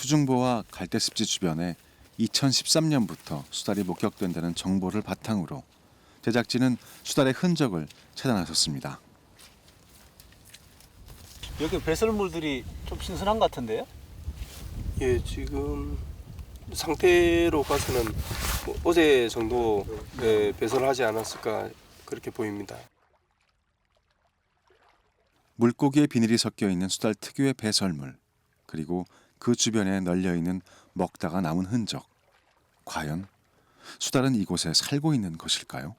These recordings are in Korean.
수중보와 갈대습지 주변에 2013년부터 수달이 목격된다는 정보를 바탕으로 제작진은 수달의 흔적을 찾아 나섰습니다. 여기 배설물들이 좀 신선한 것 같은데요? 예, 지금 상태로 봐서는 뭐 어제 정도 네, 배설하지 않았을까 그렇게 보입니다. 물고기의 비늘이 섞여 있는 수달 특유의 배설물 그리고 그 주변에 널려 있는 먹다가 남은 흔적. 과연 수달은 이곳에 살고 있는 것일까요?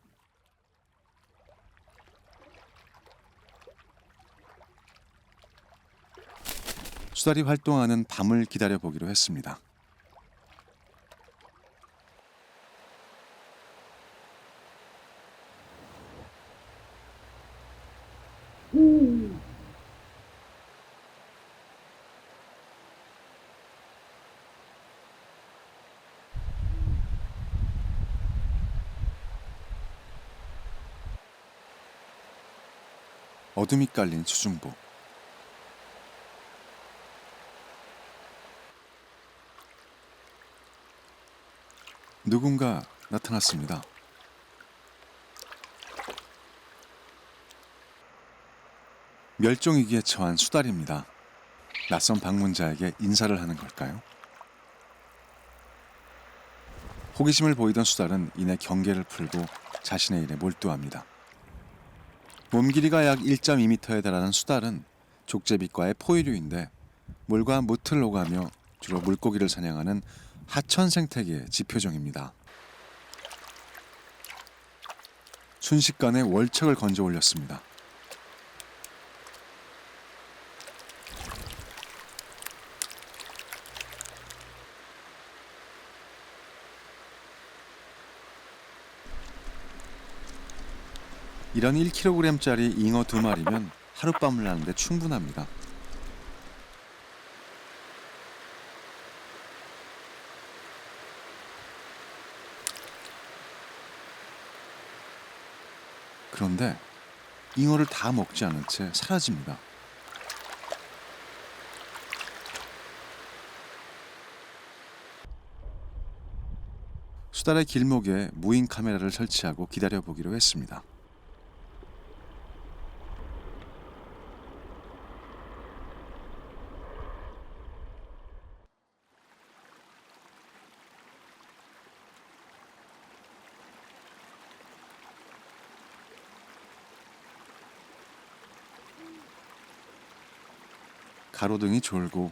수달이 활동하는 밤을 기다려 보기로 했습니다. 어둠이 깔린 수중보. 누군가 나타났습니다. 멸종 위기에 처한 수달입니다. 낯선 방문자에게 인사를 하는 걸까요? 호기심을 보이던 수달은 이내 경계를 풀고 자신의 일에 몰두합니다. 몸 길이가 약 1.2m에 달하는 수달은 족제비과의 포유류인데 물과 무틀 오가며 주로 물고기를 사냥하는 하천 생태계의 지표종입니다. 순식간에 월척을 건져 올렸습니다. 이런 1kg짜리 잉어 두 마리면 하룻밤을 나는데 충분합니다. 그런데 잉어를 다 먹지 않은 채 사라집니다. 수달의 길목에 무인 카메라를 설치하고 기다려 보기로 했습니다. 가로등이 졸고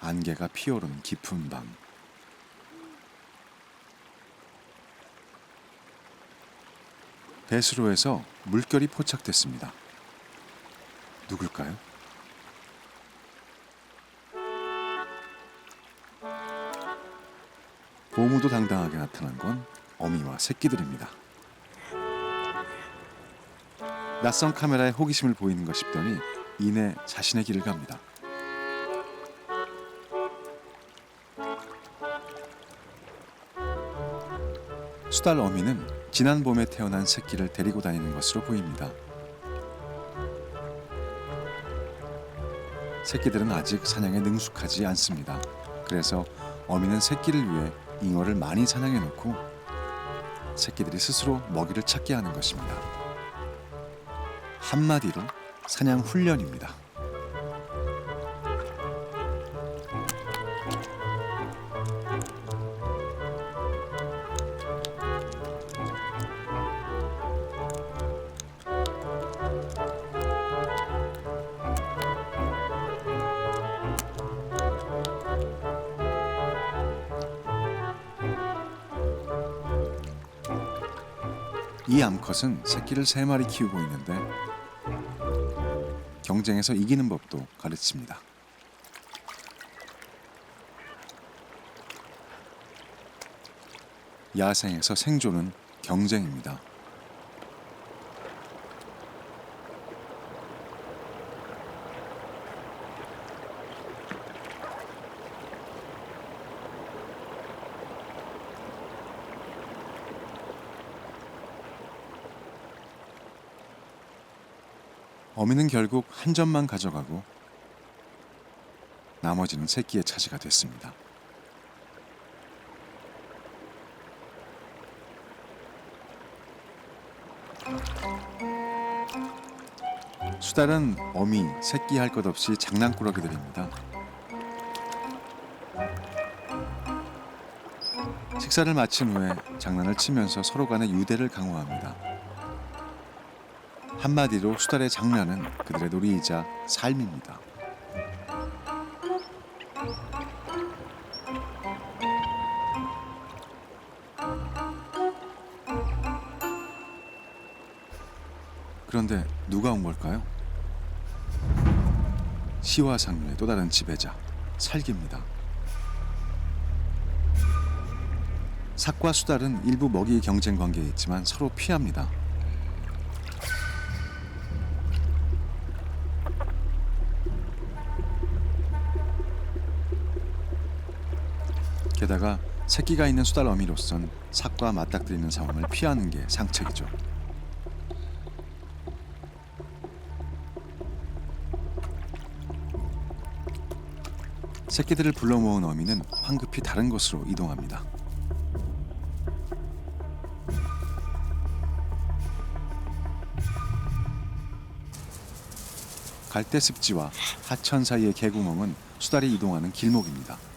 안개가 피어오른 깊은 밤. 배수로에서 물결이 포착됐습니다. 누굴까요? 고무도 당당하게 나타난 건 어미와 새끼들입니다. 낯선 카메라에 호기심을 보이는 것 싶더니 이내 자신의 길을 갑니다. 수달 어미는 지난 봄에 태어난 새끼를 데리고 다니는 것으로 보입니다. 새끼들은 아직 사냥에 능숙하지 않습니다. 그래서 어미는 새끼를 위해 잉어를 많이 사냥해 놓고 새끼들이 스스로 먹이를 찾게 하는 것입니다. 한마디로 사냥 훈련입니다. 이 암컷은 새끼를 세 마리 키우고 있는데 경쟁에서 이기는 법도 가르칩니다. 야생에서 생존은 경쟁입니다. 어미는 결국 한 점만 가져가고 나머지는 새끼의 차지가 됐습니다. 수달은 어미, 새끼 할 것 없이 장난꾸러기들입니다. 식사를 마친 후에 장난을 치면서 서로 간의 유대를 강화합니다. 한마디로 수달의 장난은 그들의 놀이이자 삶입니다. 그런데 누가 온 걸까요? 시와 상류의 또 다른 지배자 살기입니다. 삭과 수달은 일부 먹이 경쟁 관계에 있지만 서로 피합니다. 게다가 새끼가 있는 수달 어미로선 삭과 맞닥뜨리는 상황을 피하는 게 상책이죠. 새끼들을 불러 모은 어미는 황급히 다른 곳으로 이동합니다. 갈대 습지와 하천 사이의 개구멍은 수달이 이동하는 길목입니다.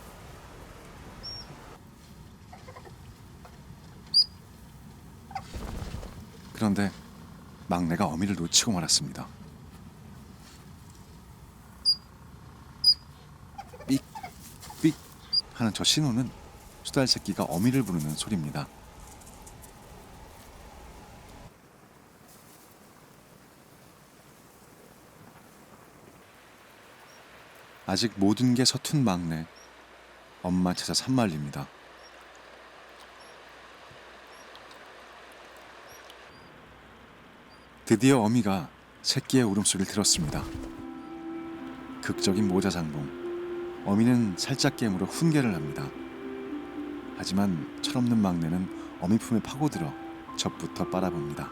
그런데 막내가 어미를 놓치고 말았습니다. 삑, 삑 하는 저 신호는 수달 새끼가 어미를 부르는 소리입니다. 아직 모든 게 서툰 막내. 엄마 찾아 산말립니다. 드디어 어미가 새끼의 울음소리를 들었습니다. 극적인 모자상봉. 어미는 살짝 깨물어 훈계를 합니다. 하지만 철없는 막내는 어미 품에 파고들어 젖부터 빨아봅니다.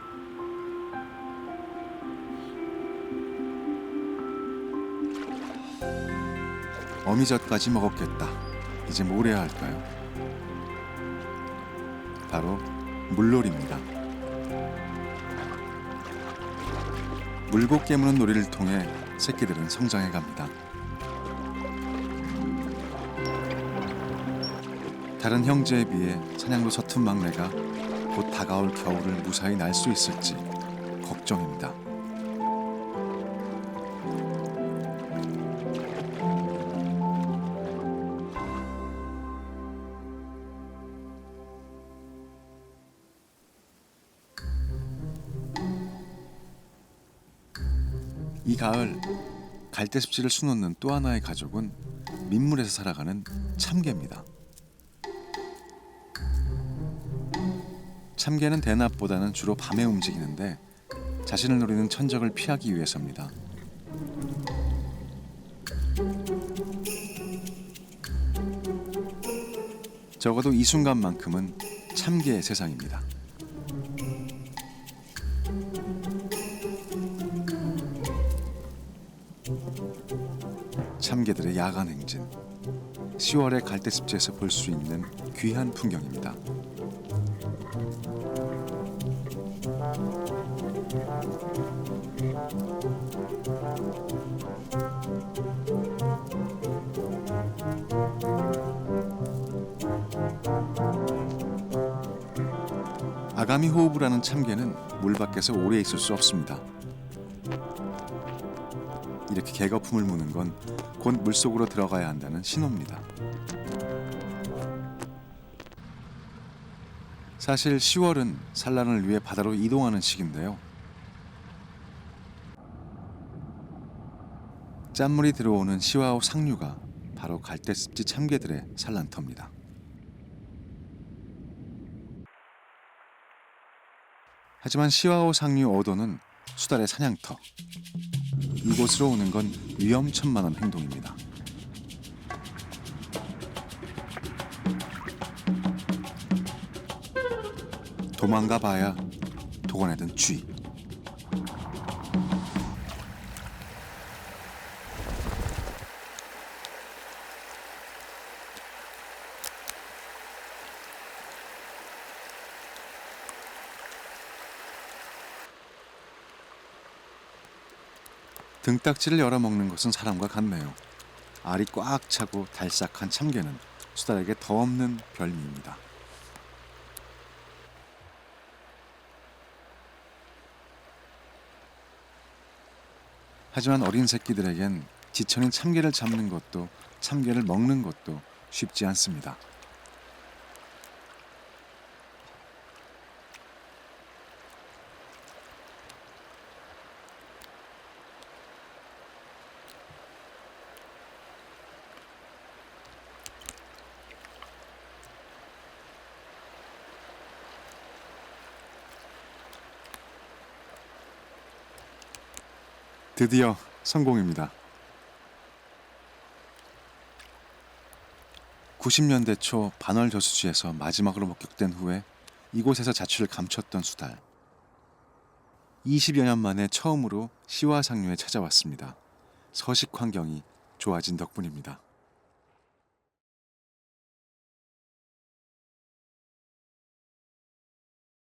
어미젖까지 먹었겠다. 이제 뭘 해야 할까요? 바로 물놀이입니다. 물고 깨무는 놀이를 통해 새끼들은 성장해 갑니다. 다른 형제에 비해 사냥도 서툰 막내가 곧 다가올 겨울을 무사히 날 수 있을지 걱정입니다. 이 가을 갈대 습지를 수놓는 또 하나의 가족은 민물에서 살아가는 참개입니다. 참개는 대낮보다는 주로 밤에 움직이는데 자신을 노리는 천적을 피하기 위해서입니다. 적어도 이 순간만큼은 참개의 세상입니다. 참개들의 야간 행진. 10월의 갈대습지에서 볼 수 있는 귀한 풍경입니다. 아가미 호흡을 하는 참개는 물 밖에서 오래 있을 수 없습니다. 이렇게 개거품을 무는 건 곧 물속으로 들어가야 한다는 신호입니다. 사실 10월은 산란을 위해 바다로 이동하는 시기인데요. 짠물이 들어오는 시와호 상류가 바로 갈대습지 참개들의 산란터입니다. 하지만 시와호 상류 어도는 수달의 사냥터. 이곳으로 오는 건 위험천만한 행동입니다. 도망가 봐야 도건에든 쥐. 등딱지를 열어 먹는 것은 사람과 같네요. 알이 꽉 차고 달싹한 참게는 수달에게 더 없는 별미입니다. 하지만 어린 새끼들에겐 지천인 참게를 잡는 것도 참게를 먹는 것도 쉽지 않습니다. 드디어 성공입니다. 90년대 초 반월 저수지에서 마지막으로 목격된 후에 이곳에서 자취를 감췄던 수달. 20여 년 만에 처음으로 시화상류에 찾아왔습니다. 서식 환경이 좋아진 덕분입니다.